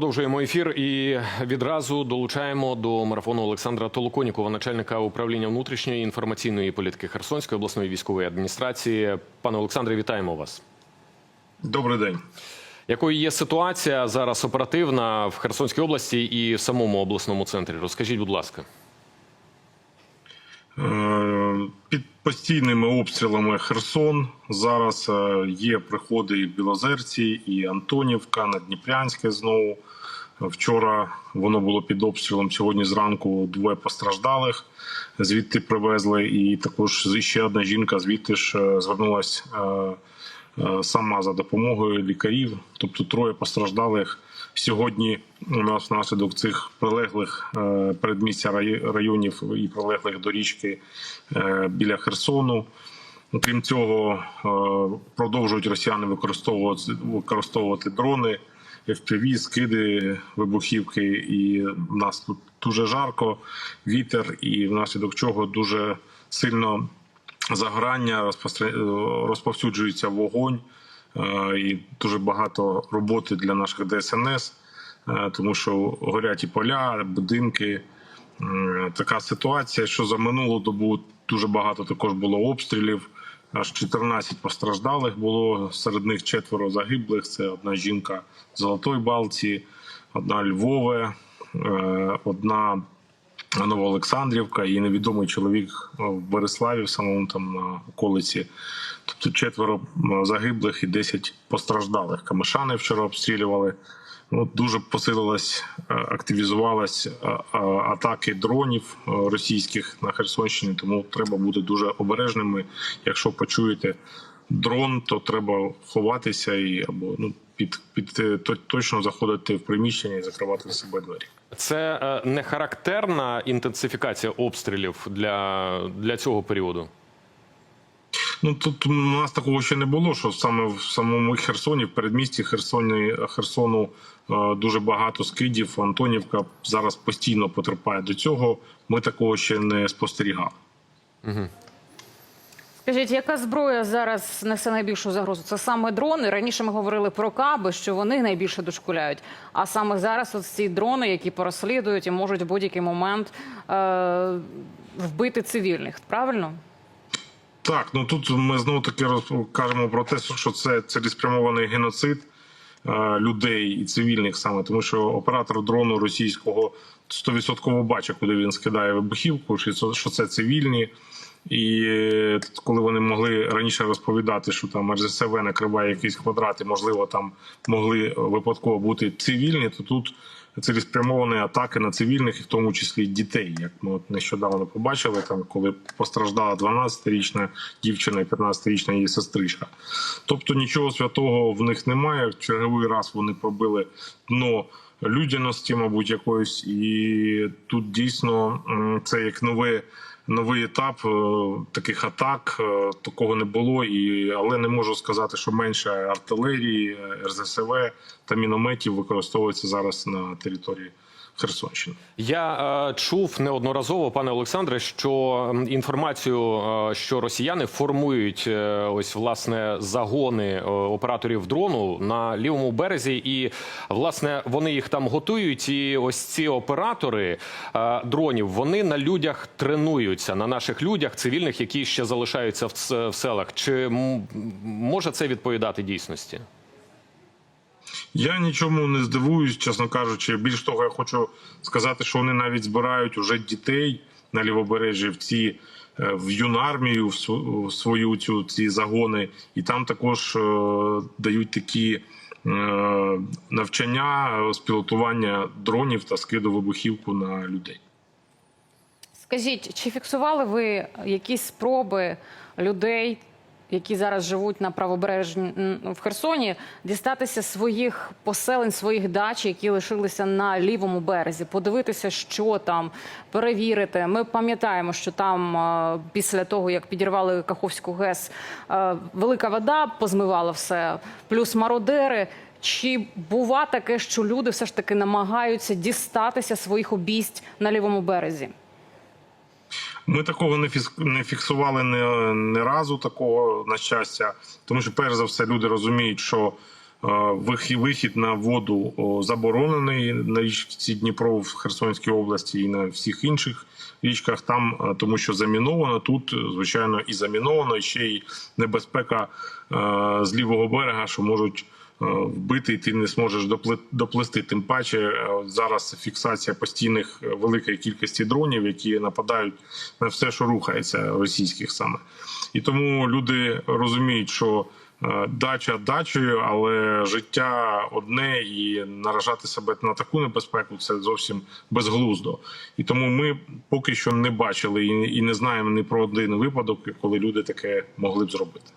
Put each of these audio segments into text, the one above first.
Продовжуємо ефір і відразу долучаємо до марафону Олександра Толоконікова, начальника управління внутрішньої інформаційної політики Херсонської обласної військової адміністрації. Пане Олександре, вітаємо вас. Добрий день. Якою є ситуація зараз оперативна в Херсонській області і в самому обласному центрі? Розкажіть, будь ласка. Е, Під постійними обстрілами Херсон зараз е, є приходи і в Білозерці, і Антонівка, Надніпрянське знову. Вчора воно було під обстрілом. Сьогодні зранку двоє постраждалих звідти привезли. І також ще одна жінка звідти ж е, звернулася сама за допомогою лікарів. Тобто троє постраждалих. Сьогодні у нас внаслідок цих прилеглих е, передмістя районів і прилеглих до річки е, біля Херсону. Крім цього, е, продовжують росіяни використовувати, використовувати дрони, FPV, скиди, вибухівки. І в нас тут дуже жарко, вітер, і внаслідок чого дуже сильно загорання, розповсюджується вогонь. Е, і дуже багато роботи для наших ДСНС, е, тому що горять і поля, будинки. Така ситуація, що за минулу добу дуже багато також було обстрілів. Аж 14 постраждалих було. Серед них четверо загиблих. Це одна жінка з Золотої Балці, одна Львове, е, одна Новоолександрівка і невідомий чоловік в Береславі, в самому там на околиці. Тобто четверо загиблих і 10 постраждалих. Камишани вчора обстрілювали. Ну, дуже посилилась, е, активізувалась е, е, атаки дронів російських на Херсонщині. Тому треба бути дуже обережними. Якщо почуєте дрон, то треба ховатися і або ну під під точно заходити в приміщення і закривати за себе двері. Це не характерна інтенсифікація обстрілів для, для цього періоду. Ну тут у нас такого ще не було, що саме в самому Херсоні, в передмісті Херсоні, Херсону е, дуже багато скидів. Антонівка зараз постійно потерпає до цього. Ми такого ще не спостерігали. Скажіть, яка зброя зараз несе найбільшу загрозу? Це саме дрони. Раніше ми говорили про каби, що вони найбільше дошкуляють. А саме зараз от ці дрони, які порозслідують і можуть в будь-який момент е- вбити цивільних. Правильно? Так, ну тут ми знову таки кажемо про те, що це цілеспрямований геноцид е, людей і цивільних саме, тому що оператор дрону російського 100% бачить, куди він скидає вибухівку, що це, цивільні. І е, коли вони могли раніше розповідати, що там РЗСВ накриває якийсь квадрат, і можливо там могли випадково бути цивільні, то тут цілеспрямовані атаки на цивільних, і в тому числі дітей. Як ми от нещодавно побачили, там коли постраждала 12-річна дівчина і 15-річна її сестричка. Тобто нічого святого в них немає. В черговий раз вони пробили дно людяності, мабуть, якоїсь, і тут дійсно це як нове. Новий етап е, таких атак е, такого не було, і але не можу сказати, що менше артилерії, е, РЗСВ та мінометів використовується зараз на території Херсонщини. Я е, чув неодноразово, пане Олександре, що інформацію, е, що росіяни формують е, ось власне загони е, операторів дрону на лівому березі, і власне вони їх там готують. І ось ці оператори е, дронів вони на людях тренуються на наших людях, цивільних, які ще залишаються в, в селах. Чи може це відповідати дійсності? Я нічому не здивуюсь, чесно кажучи. Більш того, я хочу сказати, що вони навіть збирають уже дітей на лівобережжі в ці е, в юнармію, в свою цю ці загони, і там також е, дають такі. е, Навчання з пілотування дронів та скиду вибухівку на людей. Скажіть, чи фіксували ви якісь спроби людей, які зараз живуть на правобережні в Херсоні, дістатися своїх поселень, своїх дач, які лишилися на лівому березі, подивитися, що там, перевірити. Ми пам'ятаємо, що там е, після того, як підірвали Каховську ГЕС, е, велика вода позмивала все, плюс мародери. Чи бува таке, що люди все ж таки намагаються дістатися своїх обійсть на лівому березі? Ми такого не не фіксували не, не разу такого на щастя, тому що перш за все люди розуміють, що вих- Вихід на воду заборонений на річці Дніпро в Херсонській області і на всіх інших річках. Там е, тому, що заміновано тут, е, звичайно, і заміновано, і ще й небезпека е, з лівого берега, що можуть е, вбити, і ти не зможеш доплисти. Тим паче е, зараз фіксація постійних е, великої кількості дронів, які нападають на все, що рухається, російських саме. І тому люди розуміють, що дача дачею, але життя одне і наражати себе на таку небезпеку це зовсім безглуздо. І тому ми поки що не бачили і не знаємо ні про один випадок, коли люди таке могли б зробити.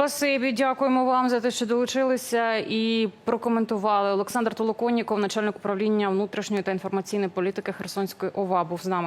Спасибі, дякуємо вам за те, що долучилися і прокоментували. Олександр Толоконніков, начальник управління внутрішньої та інформаційної політики Херсонської ОВА, був з нами.